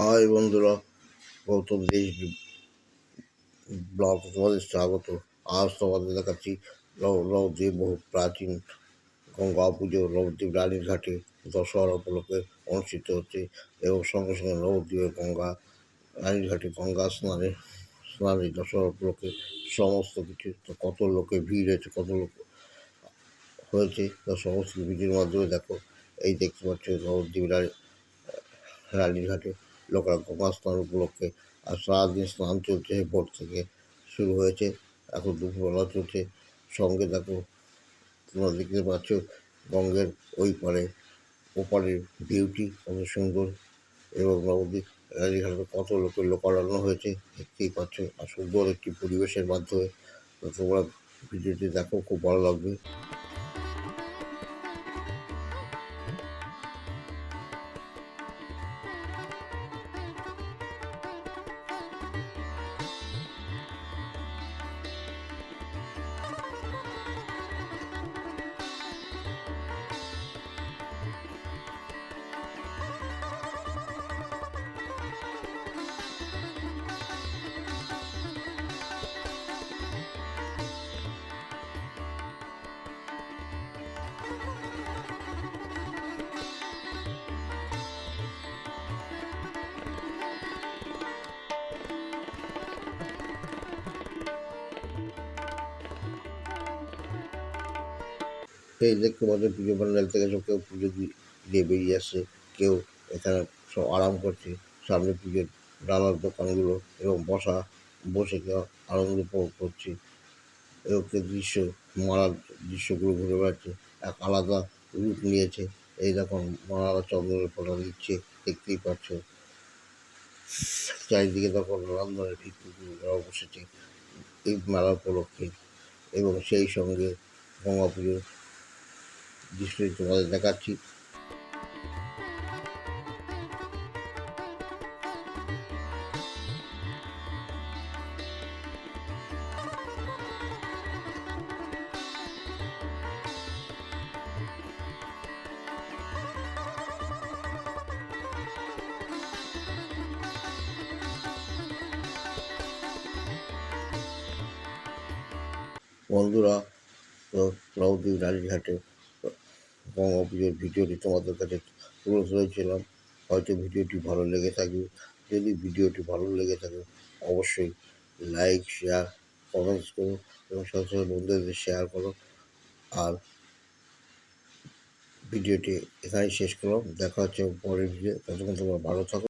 High বন্ধুরা গৌতম দেশ blog তোমাদের স্বাগত। আজ তোমাদের দেখাচ্ছি নবদ্বীপ বহু প্রাচীন গঙ্গা পুজো নবদ্বীপ রানীর ঘাটে দশহরা উপলক্ষে অনুষ্ঠিত হচ্ছে এবং সঙ্গে সঙ্গে নবদ্বীপের গঙ্গা, রানীর ঘাটে গঙ্গা স্নানে স্নানে দশহরা উপলক্ষে সমস্ত কিছু কত লোকের ভিড় হয়েছে, কত লোক হয়েছে, তা সমস্ত ভিডিওর মাধ্যমে দেখো। এই দেখতে পাচ্ছ নবদ্বীপ রানী, রানীর ঘাটে লোকেরা গঙ্গা স্নান উপলক্ষে আর সারাদিন স্নান চলছে, ভোর থেকে শুরু হয়েছে। এখন দুপুরবেলা চলছে। সঙ্গে দেখো, তোমরা দেখতে পাচ্ছ, গঙ্গের ওই পারে, ওপারের বিউটি কত সুন্দর। এবং নবদ্বীপ রানীঘাটে কত লোকের লোকারণ্য হয়েছে, দেখতেই পাচ্ছ। আর সুন্দর একটি পরিবেশের মাধ্যমে তোমরা ভিডিওটি দেখো, খুব ভালো লাগবে। এই দেখতে পাচ্ছ পুজো প্যান্ডেল থেকে সব কেউ পুজো দিয়ে বেরিয়ে আসছে কেউ এখানে সব আরাম করছে, সামনে পুজোর ডালার দোকানগুলো এবং বসা, বসে কেউ আনন্দ উপভোগ করছে। এবং কেউ দৃশ্য মারার দৃশ্যগুলো ঘুরে বেড়াচ্ছে, এক আলাদা রূপ নিয়েছে। এই রকম মারারা চন্দ্রের ফটো দিচ্ছে, দেখতেই পাচ্ছ। চারিদিকে তখন নানান ধরনের ভিক্ষুকরা বসেছে এই মেলা উপলক্ষে। এবং সেই সঙ্গে গঙ্গা পুজোর দৃশ্যটি তোমাদের দেখাচ্ছি। বন্ধুরা নবদ্বীপ রানীঘাটে পুজোর ভিডিওটি তোমাদের কাছে তুলে ধরেছিলাম। হয়তো ভিডিওটি ভালো লেগে থাকবে। যদি ভিডিওটি ভালো লেগে থাকে, অবশ্যই লাইক শেয়ার কমেন্টস করো এবং সাথে বন্ধুদের শেয়ার করো। আর ভিডিওটি এখানেই শেষ করলাম। দেখা হচ্ছে পরের ভিডিও ততক্ষণ তোমরা ভালো থাকো।